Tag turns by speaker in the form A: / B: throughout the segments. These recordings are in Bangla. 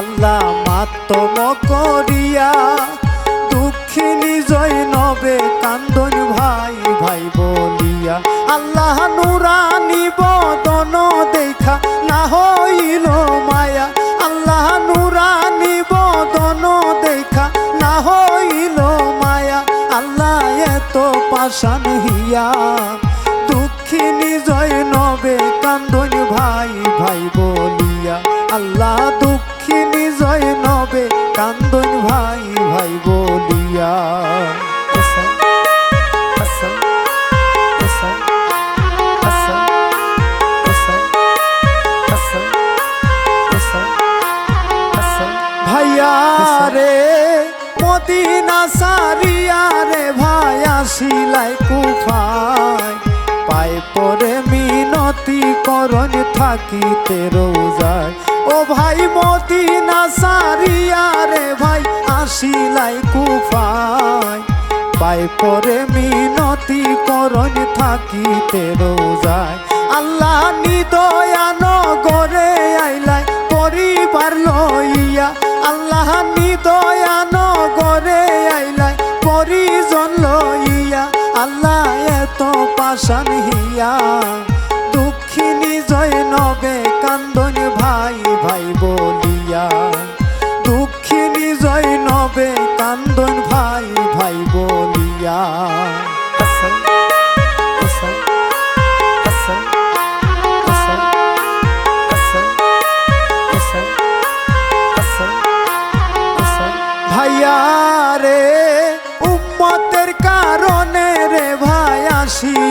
A: আল্লাহ মাতম করিয়া দুঃখিনী জৈনবে কান্দন ভাই ভাই বলিয়া। আল্লাহ নুরানি বদন দেখা না হইল মায়া। আল্লাহ নুরানি বদন দেখা না হইল মায়া। আল্লাহ এত পাশান হিয়া, দুঃখিনী জৈনবে কান্দন ভাই ভাই বলিয়া। আল্লাহ রে মদিনা সারিয়া রে ভাই আসিলাই কুফায়। পাই পরে মিনতি করণ থাকিতে রোজায়। ও ভাই মদিনা সারিয়া রে ভাই আসিলাই কুফায়। পাই পরে মিনতি করণ থাকিতে রোজায়। আল্লাহ নিদয়ান গরে আইলাই এত নিহিয়া হিয়া দুঃখিনী জৈনবে কান্দন ভাই ভাই বলিয়া দুঃখিনী জয় নবে কান্দন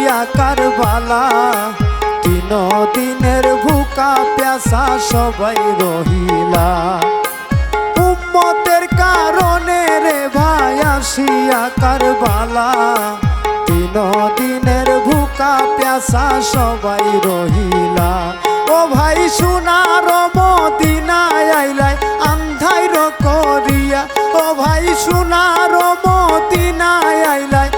A: আসিয়া কারবালা তিন দিনের ভুকা প্যাসা সবাই রহিলা। উম্মতের কারণে রে ভাই আসিয়া কারবালা তিন দিনের ভুকা প্যাসা সবাই রহিলা। ও ভাই সোনার মদিনায় আইলাই, আন্ধাইর করিয়া। ও ভাই সোনার মদিনায় আইলাই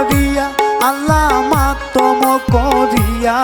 A: করিয়া আল্লাহ মাতম করিয়া।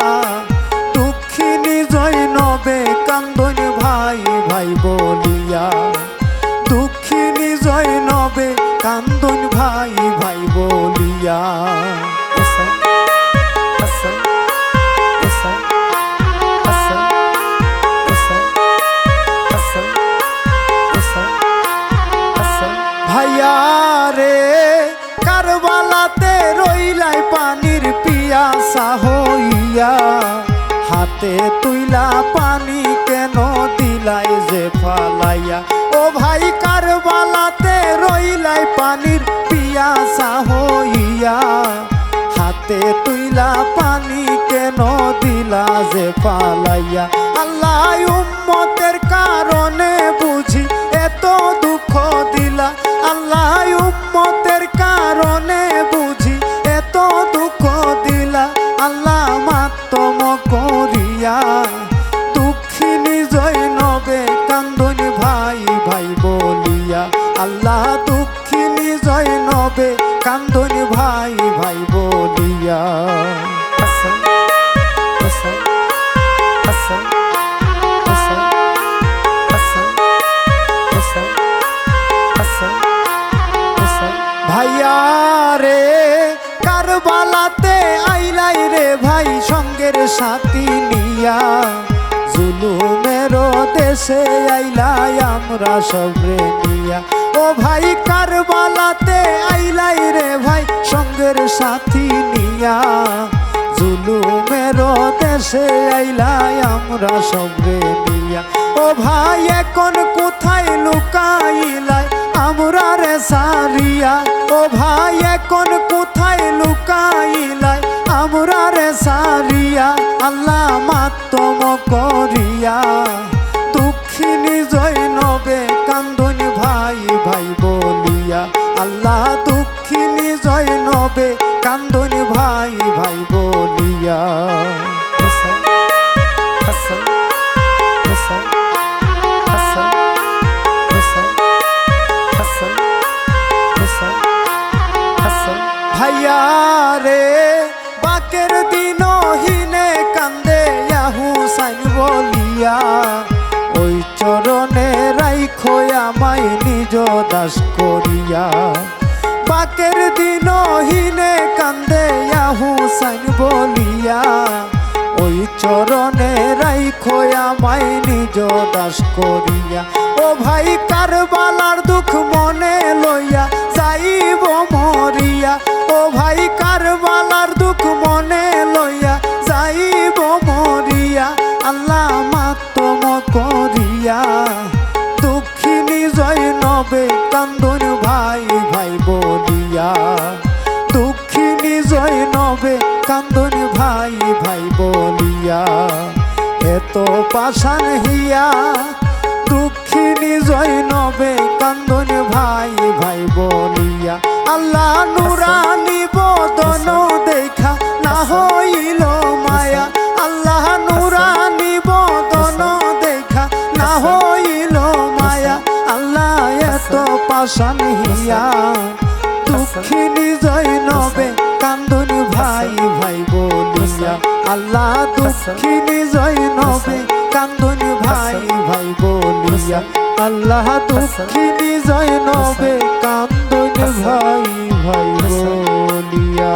A: হইয়া হাতে তুইলা পানি কেন দিলাই যে ফালাইয়া? ও ভাই, কারবালাতে রইলাই পানির পিয়াসা হইয়া। হাতে তুইলা পানি কেন দিলা যে পালাইয়া আল্লাহ উম্মতের কারণে দুঃখিনী জৈনবে কান্দন ভাই ভাই বলিয়া আল্লাহ দুঃখিনী জৈনবে কান্দন ভাই ভাই বলিয়া. ভাইয়া রে, কারবালাতে আইলাই রে ভাই, সঙ্গের সাথী নিয়া দেশে আইলাই আমরা সবরে নিয়া। ও ভাই, কারবালাতে আইলাই রে ভাই, সঙ্গের সাথী নিয়া। জুলুমের দেশে আইলাই আমরা সবরে নিয়া। ও ভাই, এখন কোথায় লুকাইলাই? আমরা রে সারিয়া। আল্লাহ দুঃখিনী জৈনবে কান্দন ভাই ভাই বলিয়া
B: Hasan.
A: ভাইয়া রে রাইখো আমায় নিজ দাস করিয়া। বাকের দিন হিনে কান্দে হুসাইন বলিয়া। ওই চরণে রাইখো আমায় নিজ দাস করিয়া। ও ভাই কারবালার দুঃখ মনে লইয়া যাইব মরিয়া। ও ভাই কান্দন ভাই ভাই বলিয়া, এত পাশান হিয়া, দুঃখিনী জয় নবে কান্দন ভাই ভাই বলিয়া। আল্লাহ নুরানি বদন দেখা না হইল মায়া। আল্লাহ নুরানি বদন দেখা না হইল মায়া। আল্লাহ এত পাশান হিয়া, দুঃখিনী জয় নবে আল্লাহ দুঃখিনী জয় নবে কান্দনি ভাই ভাই বলিয়া। আল্লাহ দুঃখিনী জয় নবে কান্দনি ভাই ভাই বলিয়া।